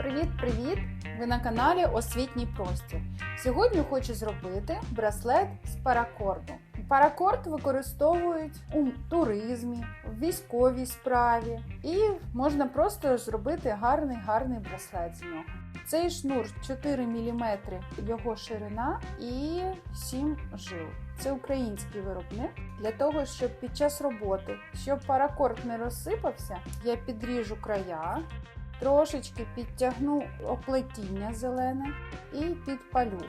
Привіт-привіт! Ви на каналі Освітній простір. Сьогодні хочу зробити браслет з паракорду. Паракорд використовують у туризмі, в військовій справі і можна просто зробити гарний гарний браслет з нього. Цей шнур 4 мм його ширина і 7 жил. Це український виробник. Для того, щоб під час роботи, щоб паракорд не розсипався, я підріжу края, трошечки підтягну оплетіння зелене і підпалю.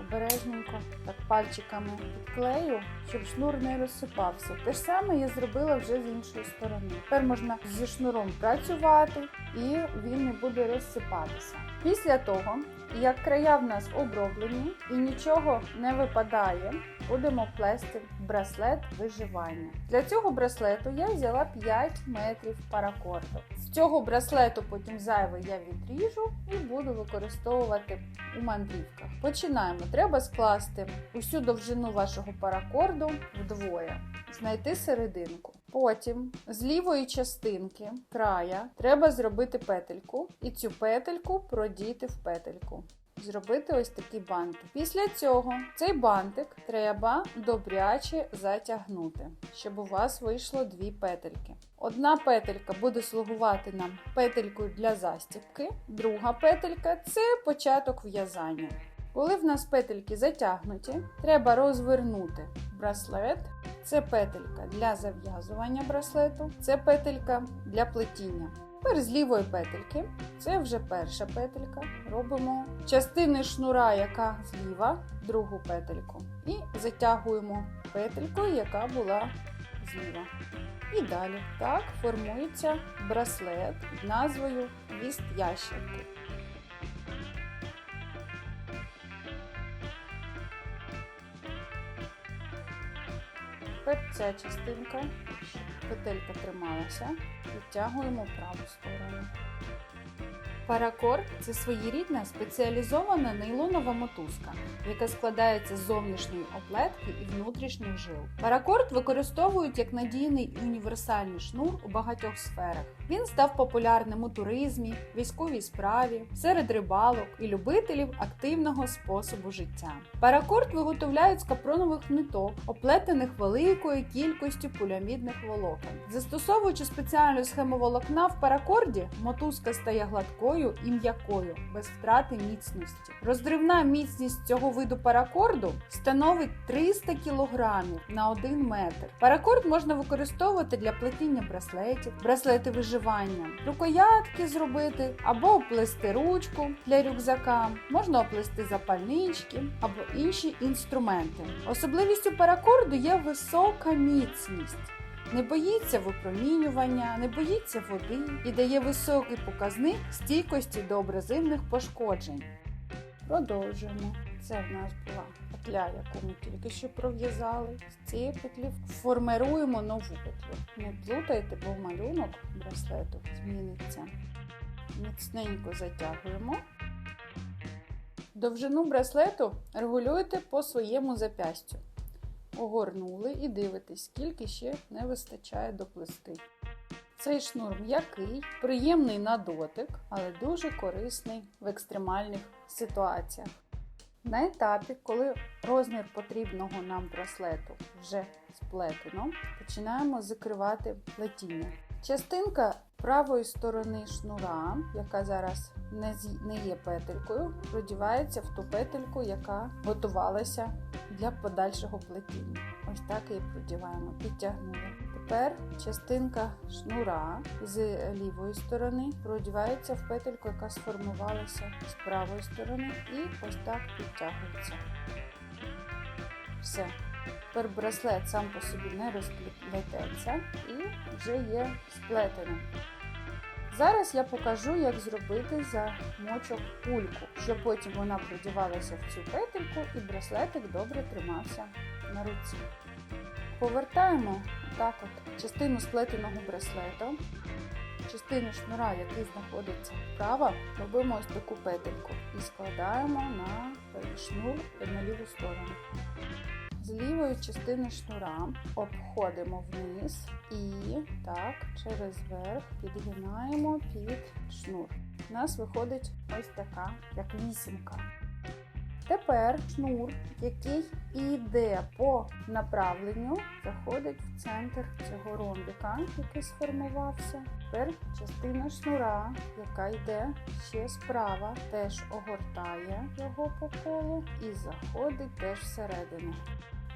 Обережненько так пальчиками підклею, щоб шнур не розсипався. Те ж саме я зробила вже з іншої сторони. Тепер можна зі шнуром працювати і він не буде розсипатися. Після того, як края в нас оброблені і нічого не випадає, будемо плести браслет виживання. Для цього браслету я взяла 5 метрів паракорду. З цього браслету потім зайве я відріжу і буду використовувати у мандрівках. Починаємо. Треба скласти усю довжину вашого паракорду вдвоє, знайти серединку. Потім з лівої частинки края треба зробити петельку, і цю петельку продіти в петельку. Зробити ось такий бантик. Після цього цей бантик треба добряче затягнути, щоб у вас вийшло дві петельки. Одна петелька буде слугувати нам петелькою для застібки, друга петелька це початок в'язання. Коли в нас петельки затягнуті, треба розвернути браслет. Це петелька для зав'язування браслету, це петелька для плетіння. Тепер з лівої петельки, це вже перша петелька, робимо частини шнура, яка зліва, другу петельку. І затягуємо петелькою, яка була зліва. І далі так формується браслет під назвою Віст ящерки. Тепер ця частинка, петелька трималася, відтягуємо праву сторону. Паракорд це своєрідна спеціалізована нейлонова мотузка, яка складається з зовнішньої оплетки і внутрішніх жил. Паракорд використовують як надійний і універсальний шнур у багатьох сферах. Він став популярним у туризмі, військовій справі, серед рибалок і любителів активного способу життя. Паракорд виготовляють з капронових ниток, оплетених великою кількістю поліамідних волокон. Застосовуючи спеціальну схему волокна в паракорді, мотузка стає гладкою і м'якою, без втрати міцності. Розривна міцність цього виду паракорду становить 300 кг на 1 метр. Паракорд можна використовувати для плетіння браслетів, браслети виживання, рукоятки зробити або оплести ручку для рюкзака, можна оплести запальнички або інші інструменти. Особливістю паракорду є висока міцність. Не боїться випромінювання, не боїться води і дає високий показник стійкості до абразивних пошкоджень. Продовжуємо. Це в нас була петля, яку ми тільки що пров'язали. З цієї петлі формируємо нову петлю. Не плутайте, бо малюнок браслету зміниться. Міцненько затягуємо. Довжину браслету регулюйте по своєму запястю огорнули і дивитесь, скільки ще не вистачає доплести. Цей шнур м'який, приємний на дотик, але дуже корисний в екстремальних ситуаціях. На етапі, коли розмір потрібного нам браслету вже сплетено, починаємо закривати плетіння. Частинка правої сторони шнура, яка зараз не є петелькою, продівається в ту петельку, яка готувалася для подальшого плетіння. Ось так її продіваємо, підтягнули. Тепер частинка шнура з лівої сторони продівається в петельку, яка сформувалася з правої сторони, і ось так підтягується. Все. Тепер браслет сам по собі не розплететься і вже є сплетеним. Зараз я покажу, як зробити замочок кульку, щоб потім вона продівалася в цю петельку і браслетик добре тримався на руці. Повертаємо так от частину сплетеного браслета, частину шнура, який знаходиться вправо, робимо ось таку петельку і складаємо на шнур на ліву сторону. З лівої частини шнура обходимо вниз і так через верх підгинаємо під шнур. у нас виходить ось така, як вісімка. Тепер шнур, який йде по направленню, заходить в центр цього ромбика, який сформувався. Тепер частина шнура, яка йде ще справа, теж огортає його по колу і заходить теж всередину.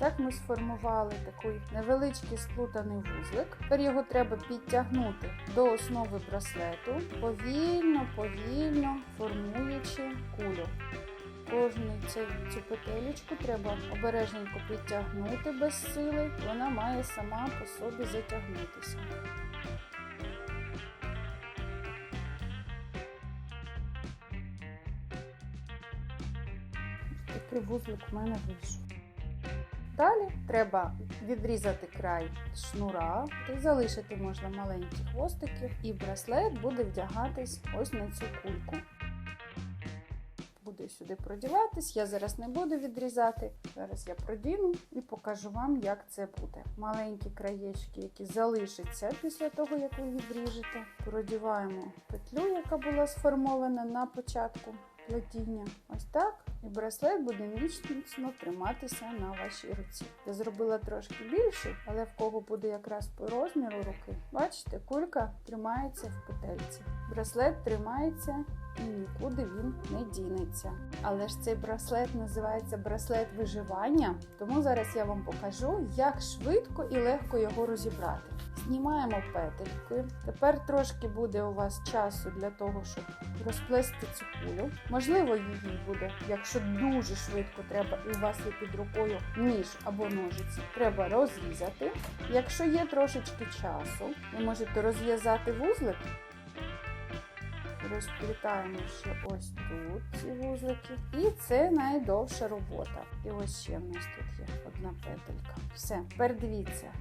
Так ми сформували такий невеличкий сплутаний вузлик. Тепер його треба підтягнути до основи браслету, повільно, повільно формуючи кулю. Кожну цю, цю петелечку треба обережненько підтягнути без сили, вона має сама по собі затягнутися. Такий вузлик в мене вийшов. Далі треба відрізати край шнура, залишити можна маленькі хвостики, і браслет буде вдягатись ось на цю кульку. Буде сюди продіватись, я зараз не буду відрізати. Зараз я продіну і покажу вам, як це буде. Маленькі краєчки, які залишаться після того, як ви відріжете. Продіваємо петлю, яка була сформована на початку плетіння. Ось так. І браслет буде міцно триматися на вашій руці. Я зробила трошки більший, але в кого буде якраз по розміру руки. Бачите, кулька тримається в петельці. Браслет тримається і нікуди він не дінеться. Але ж цей браслет називається браслет виживання, тому зараз я вам покажу, як швидко і легко його розібрати. Знімаємо петельки. Тепер трошки буде у вас часу для того, щоб розплести цю кулю. Можливо, її буде, якщо дуже швидко треба, і у вас є під рукою ніж або ножиці, треба розрізати. Якщо є трошечки часу, ви можете розв'язати вузлик. Розплітаємо ще ось тут ці вузлики. І це найдовша робота. І ось ще в нас тут є одна петелька. Все, тепер дивіться.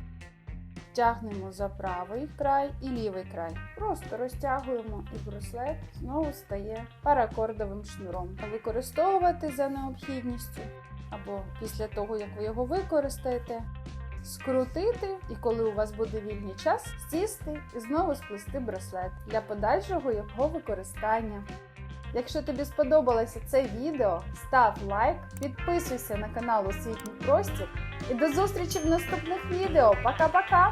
Тягнемо за правий край і лівий край. Просто розтягуємо і браслет знову стає паракордовим шнуром. Використовувати за необхідністю, або після того, як ви його використаєте, скрутити, і коли у вас буде вільний час, сісти і знову сплести браслет для подальшого його використання. Якщо тобі сподобалося це відео, став лайк, підписуйся на канал Освітній Простір і до зустрічі в наступних відео. Пока-пока!